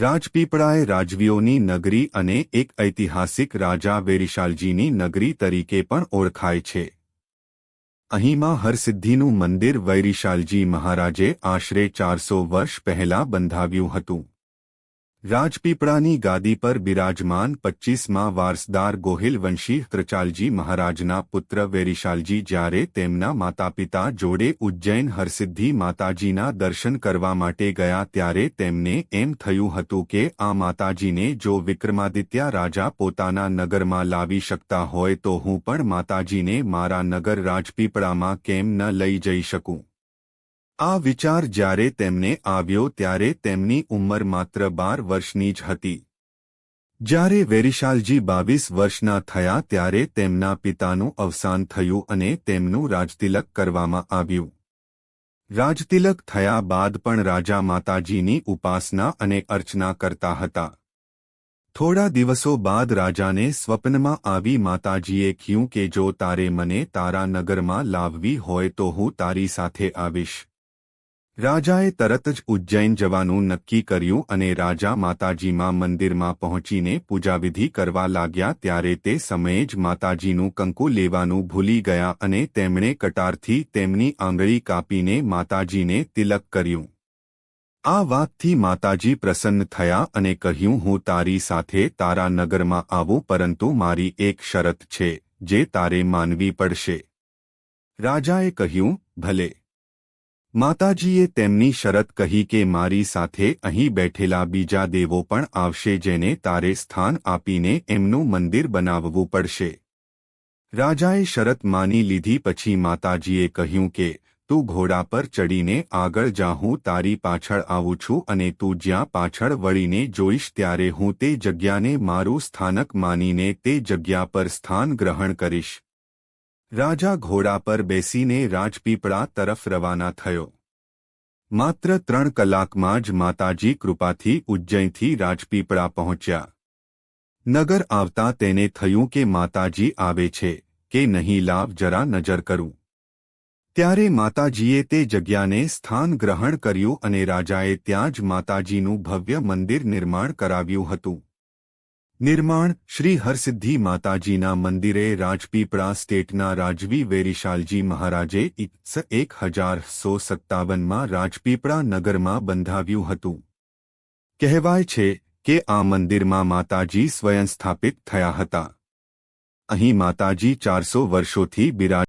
રાજપીપળાએ રાજવીઓની નગરી અને એક ઐતિહાસિક રાજા વેરિશાલજીની નગરી તરીકે પણ ઓળખાય છે. અહીંમાં હરસિદ્ધિનું મંદિર વૈરિશાલજી મહારાજે આશરે ચારસો વર્ષ પહેલા બંધાવ્યું હતું. રાજપીપળાની ગાદી પર બિરાજમાન પચ્ચીસમાં વારસદાર ગોહિલ વંશી ત્રચાલજી મહારાજના પુત્ર વેરિશાલજી જ્યારે તેમના માતાપિતા જોડે ઉજ્જૈન હરસિદ્ધિ માતાજીના દર્શન કરવા માટે ગયા ત્યારે તેમને એમ થયું હતું કે આ માતાજીને જો વિક્રમાદિત્ય રાજા પોતાના નગરમાં લાવી શકતા હોય તો હું પણ માતાજીને મારા નગર રાજપીપળામાં કેમ ન લઈ જઈ શકું? આ વિચાર જ્યારે તેમને આવ્યો ત્યારે તેમની ઉંમર માત્ર બાર વર્ષની જ હતી. જ્યારે વેરિશાલજી બાવીસ વર્ષના થયા ત્યારે તેમના પિતાનું અવસાન થયું અને તેમનું રાજતિલક કરવામાં આવ્યું. રાજતિલક થયા બાદ પણ રાજા માતાજીની ઉપાસના અને અર્ચના કરતા હતા. થોડા દિવસો બાદ રાજાને સ્વપ્નમાં આવી માતાજીએ કહ્યું કે જો તારે મને તારા નગરમાં લાવવી હોય તો હું તારી સાથે આવીશ. રાજાએ તરત જ ઉજ્જૈન જવાનું નક્કી કર્યું અને રાજા માતાજીમાં મંદિરમાં પહોંચીને પૂજાવિધિ કરવા લાગ્યા ત્યારે તે સમયે જ માતાજીનું કંકુ લેવાનું ભૂલી ગયા અને તેમણે કટારથી તેમની આંગળી કાપીને માતાજીને તિલક કર્યું. આ વાતથી માતાજી પ્રસન્ન થયા અને કહ્યું, હું તારી સાથે તારા નગરમાં આવું, પરંતુ મારી એક શરત છે, જે તારે માનવી પડશે. રાજાએ કહ્યું, ભલે. માતાજીએ તેમની શરત કહી કે મારી સાથે અહીં બેઠેલા બીજા દેવો પણ આવશે જેને તારે સ્થાન આપીને એમનું મંદિર બનાવવું પડશે. રાજાએ શરત માની લીધી પછી માતાજીએ કહ્યું કે, તું ઘોડા પર ચડીને આગળ જા, હું તારી પાછળ આવું છું અને તું જ્યાં પાછળ વળીને જોઈશ ત્યારે હું તે જગ્યાને મારું સ્થાનક માનીને તે જગ્યા પર સ્થાન ગ્રહણ કરીશ. રાજા ઘોડા પર બેસીને રાજપીપળા તરફ રવાના થયો. માત્ર ત્રણ કલાકમાં જ માતાજી કૃપાથી ઉજ્જૈનથી રાજપીપળા પહોંચ્યા. નગર આવતા તેને થયું કે માતાજી આવે છે, કે નહીં લાવ જરા નજર કરું. ત્યારે માતાજીએ તે જગ્યાને સ્થાન ગ્રહણ કર્યું અને રાજાએ ત્યાં જ માતાજીનું ભવ્ય મંદિર નિર્માણ કરાવ્યું હતું. નિર્માણ શ્રી હરસિદ્ધિ માતાજીના મંદિરે રાજપીપળા સ્ટેટના રાજવી વેરીશાલજી મહારાજે એક હજાર સો સત્તાવનમાં રાજપીપળા નગરમાં બંધાવ્યું હતું. કહેવાય છે કે આ મંદિરમાં માતાજી સ્વયં સ્થાપિત થયા હતા. અહીં માતાજી ચારસો વર્ષોથી બિરાજ